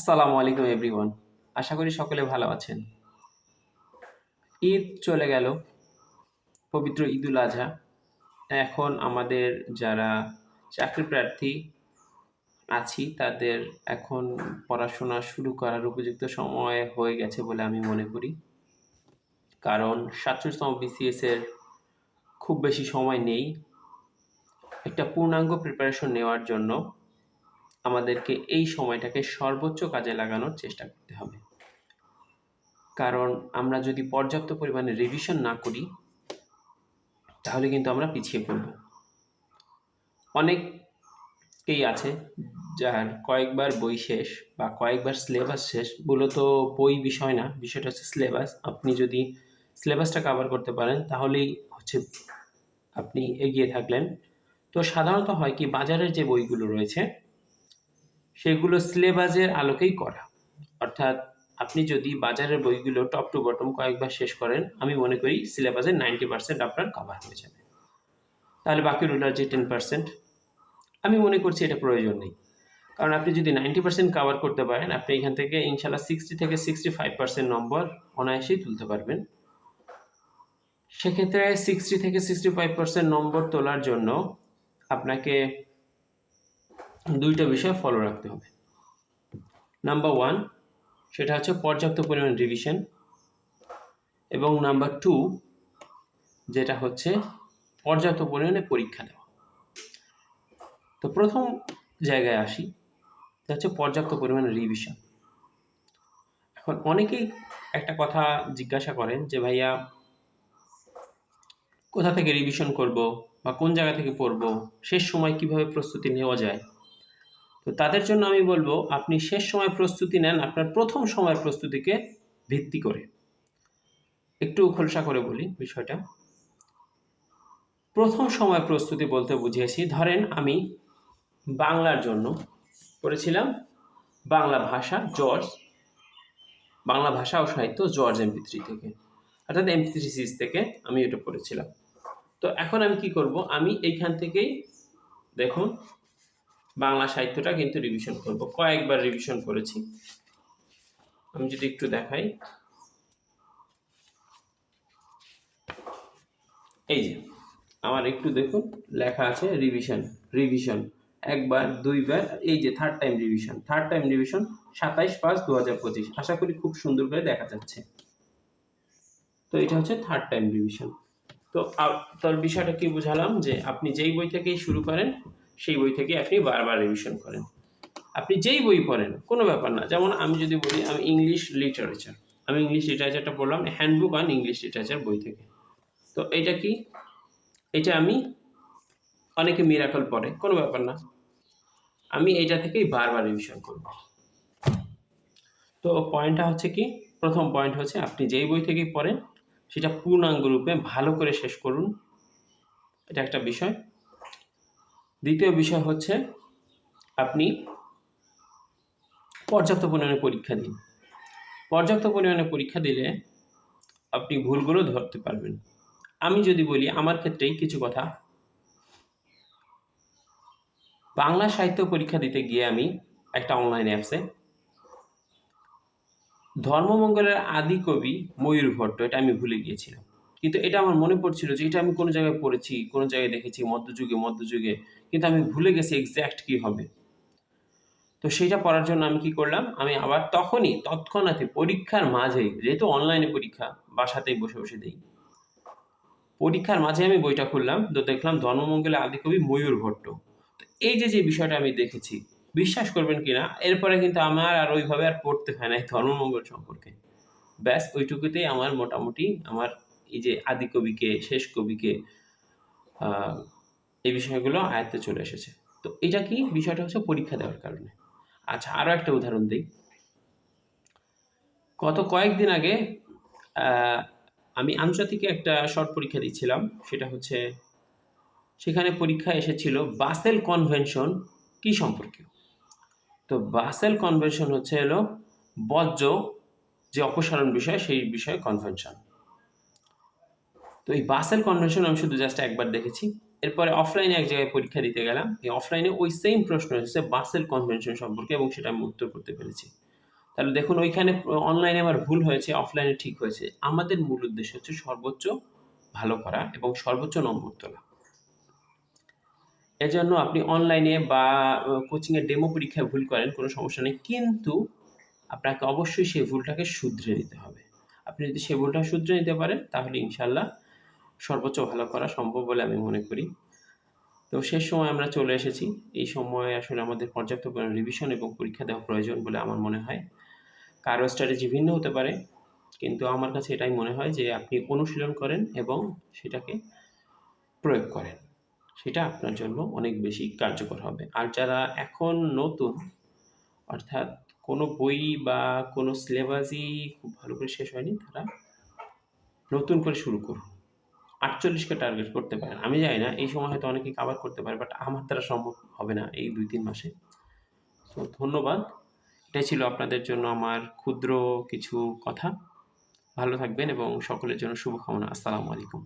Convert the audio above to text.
আসসালামু আলাইকুম এভরিওয়ান আশা করি সকলে ভালো আছেন। ঈদ চলে গেল, পবিত্র ঈদুল আজহা। এখন আমাদের যারা চাকরি প্রার্থী আছি, তাদের এখন পড়াশোনা শুরু করার উপযুক্ত সময় হয়ে গেছে বলে আমি মনে করি। কারণ সাতচল্লিশতম বিসিএস এর খুব বেশি সময় নেই। একটা পূর্ণাঙ্গ প্রিপারেশন নেওয়ার জন্য আমাদেরকে এই সময়টাকে সর্বোচ্চ কাজে লাগানোর চেষ্টা করতে হবে। কারণ আমরা যদি পর্যাপ্ত পরিমাণে রিভিশন না করি, তাহলে কিন্তু আমরা পিছিয়ে পড়ব। অনেকেই আছে যার কয়েকবার বই শেষ বা কয়েকবার সিলেবাস শেষ, মূলত বই বিষয় না, বিষয়টা হচ্ছে সিলেবাস আপনি যদি সিলেবাসটা কভার করতে পারেন, তাহলেই হচ্ছে আপনি এগিয়ে থাকলেন। তো সাধারণত হয় কি, বাজারের যে বইগুলো রয়েছে সেগুলো সিলেবাসের আলোকেই করা। অর্থাৎ আপনি যদি বাজারের বইগুলো টপ টু বটম কয়েকবার শেষ করেন, আমি মনে করি সিলেবাসের নাইনটি পার্সেন্ট আপনার কভার হয়ে যাবে। তাহলে বাকি রুলার যে টেন পার্সেন্ট আমি মনে করছি এটা প্রয়োজন নেই। কারণ আপনি যদি নাইনটি পার্সেন্ট কভার করতে পারেন, আপনি এখান থেকে ইনশাল্লাহ সিক্সটি থেকে সিক্সটি ফাইভ পার্সেন্ট নম্বর অনায়াসেই তুলতে পারবেন। সেক্ষেত্রে সিক্সটি থেকে সিক্সটি ফাইভ পার্সেন্ট নম্বর তোলার জন্য আপনাকে দুইটা বিষয় ফলো রাখতে হবে। নাম্বার ওয়ান সেটা হচ্ছে পর্যাপ্ত পরিমাণ রিভিশন এবং নাম্বার টু যেটা হচ্ছে পর্যাপ্ত পরিমাণে পরীক্ষা দেওয়া। তো প্রথম জায়গায় আসি, সেটা হচ্ছে পর্যাপ্ত পরিমাণে রিভিশন এখন অনেকেই একটা কথা জিজ্ঞাসা করেন যে, ভাইয়া, কোথা থেকে রিভিশন করব বা কোন জায়গা থেকে পড়ব? শেষ সময় কীভাবে প্রস্তুতি নেওয়া যায়? তো তাদের জন্য আমি বলব, আপনি শেষ সময় প্রস্তুতি নেন আপনার প্রথম সময়ের প্রস্তুতিকে ভিত্তি করে। একটু খোলসা করে বলি বিষয়টা। প্রথম সময় প্রস্তুতি বলতে বুঝিয়েছি, ধরেন আমি বাংলার জন্য পড়েছিলাম বাংলা ভাষা জর্জ, বাংলা ভাষা ও সাহিত্য জর্জ এমপি থ্রি থেকে, অর্থাৎ এমপি থ্রি সিরিজ থেকে আমি এটা পড়েছিলাম। তো এখন আমি কি করব, আমি এইখান থেকেই দেখুন বাংলা সাহিত্যটা কিন্তু রিভিশন করব। কয়েকবার রিভিশন করেছি। আমি যদি একটু দেখাই। এই যে আমার একটু দেখুন, লেখা আছে রিভিশন রিভিশন একবার, দুইবার, এই যে third time revision third time revision সাতাইশ পাঁচ দু হাজার পঁচিশ। আশা করি খুব সুন্দর করে দেখা যাচ্ছে। তো এটা হচ্ছে থার্ড টাইম রিভিশন তো তার বিষয়টা কি বুঝালাম? যে আপনি যেই বই থেকেই শুরু করেন সেই বই থেকে আপনি বারবার রিভিশন করেন। আপনি যেই বই পড়েন, কোনো ব্যাপার না। যেমন আমি যদি বলি, আমি ইংলিশ লিটারেচার আমি ইংলিশ লিটারেচারটা পড়লাম হ্যান্ডবুক অন ইংলিশ লিটারেচার বই থেকে। তো এটা কি? এটা আমি অনেকে মিরাকল পড়ে, কোনো ব্যাপার না। আমি এটা থেকেই বারবার রিভিশন করব। তো পয়েন্টটা হচ্ছে কি? প্রথম পয়েন্ট হচ্ছে আপনি যেই বই থেকেই পড়েন, সেটা পূর্ণাঙ্গ রূপে ভালো করে শেষ করুন। এটা একটা বিষয়। দ্বিতীয় বিষয় হচ্ছে আপনি পর্যাপ্ত পরিমাণে পরীক্ষা দিন। পর্যাপ্ত পরিমাণে পরীক্ষা দিলে আপনি ভুলগুলো ধরতে পারবেন। আমি যদি বলি আমার ক্ষেত্রেই কিছু কথা। বাংলা সাহিত্য পরীক্ষা দিতে গিয়ে আমি একটা অনলাইন অ্যাপসে ধর্মমঙ্গলের আদি কবি ময়ূর ভট্ট, এটা আমি ভুলে গিয়েছিলাম। কিন্তু এটা আমার মনে পড়ছিল যে এটা আমি কোনো জায়গায় পড়েছি, কোনো জায়গায় দেখেছি, মধ্যযুগে মধ্যযুগে। কিন্তু আমি ভুলে গেছি এক্স্যাক্ট কী হবে। তো সেটা পড়ার জন্য আমি কি করলাম, আমি আবার তখনই তৎক্ষণাৎ পরীক্ষার মাঝেই যেহেতু অনলাইনে পরীক্ষা, বাসাতেই বসে বসে দিই। পরীক্ষার মাঝে আমি বইটা খুললাম, তো দেখলাম ধর্মমঙ্গলে আদিকবি ময়ূর ভট্ট। এই যে যে বিষয়টা আমি দেখেছি, বিশ্বাস করবেন কিনা এরপরে কিন্তু আমার আর ওইভাবে আর পড়তে হয় না এই ধর্মমঙ্গল সম্পর্কে। ব্যাস, ওইটুকুতেই আমার মোটামুটি আমার এই যে আদি কবিকে, শেষ কবিকে এই বিষয়গুলো আয়ত্তে চলে এসেছে। তো এটা কি? বিষয়টা হচ্ছে পরীক্ষা দেওয়ার কারণে। আচ্ছা আরও একটা উদাহরণ দিই। গত কয়েকদিন আগে আমি আন্তর্জাতিকে একটা শর্ট পরীক্ষা দিচ্ছিলাম। সেটা হচ্ছে, সেখানে পরীক্ষা এসেছিল বাসেল কনভেনশন কি সম্পর্কে? তো বাসেল কনভেনশন হচ্ছে হলো বজ্র যে অপসারণ বিষয়, সেই বিষয়ে কনভেনশন। তো এই বাসেল কনভেনশন আমি শুধু জাস্ট একবার দেখেছি। এরপরে অফলাইনে এক জায়গায় পরীক্ষা দিতে গেলাম। এই অফলাইনে ওই সেম প্রশ্ন এসেছে বাসেল কনভেনশন সম্পর্কে এবং সেটা আমি উত্তর করতে পেরেছি। তাহলে দেখুন, ওইখানে অনলাইনে আমার ভুল হয়েছে অফলাইনে ঠিক হয়েছে। আমাদের মূল উদ্দেশ্য হচ্ছে সর্বোচ্চ ভালো করা এবং সর্বোচ্চ নম্বর তোলা। এজন্য আপনি অনলাইনে বা কোচিংয়ের ডেমো পরীক্ষায় ভুল করেন, কোনো সমস্যা নেই। কিন্তু আপনাকে অবশ্যই সেই ভুলটাকে শুধরে নিতে হবে। আপনি যদি সেই ভুলটা শুধরে নিতে পারেন, তাহলে ইনশাল্লাহ সর্বোচ্চ ভালো করা সম্ভব বলে আমি মনে করি। তো শেষ সময় আমরা চলে এসেছি। এই সময় আসলে আমাদের পর্যাপ্ত রিভিশন এবং পরীক্ষা দেওয়া প্রয়োজন বলে আমার মনে হয়। কারও স্ট্র্যাটেজি ভিন্ন হতে পারে, কিন্তু আমার কাছে এটাই মনে হয় যে আপনি অনুশীলন করেন এবং সেটাকে প্রয়োগ করেন। সেটা আপনার জন্য অনেক বেশি কার্যকর হবে। আর যারা এখন নতুন, অর্থাৎ কোনো বই বা কোনো সিলেবাসই খুব ভালো করে শেষ হয়নি, তারা নতুন করে শুরু করুন। আটচল্লিশকে টার্গেট করতে পারেন। আমি জানি না, এই সময় হয়তো অনেকে কাভার করতে পারে বাট আমার দ্বারা সম্ভব হবে না এই দুই তিন মাসে। তো ধন্যবাদ। এটাই ছিল আপনাদের জন্য আমার ক্ষুদ্র কিছু কথা। ভালো থাকবেন এবং সকলের জন্য শুভকামনা। আসসালামু আলাইকুম।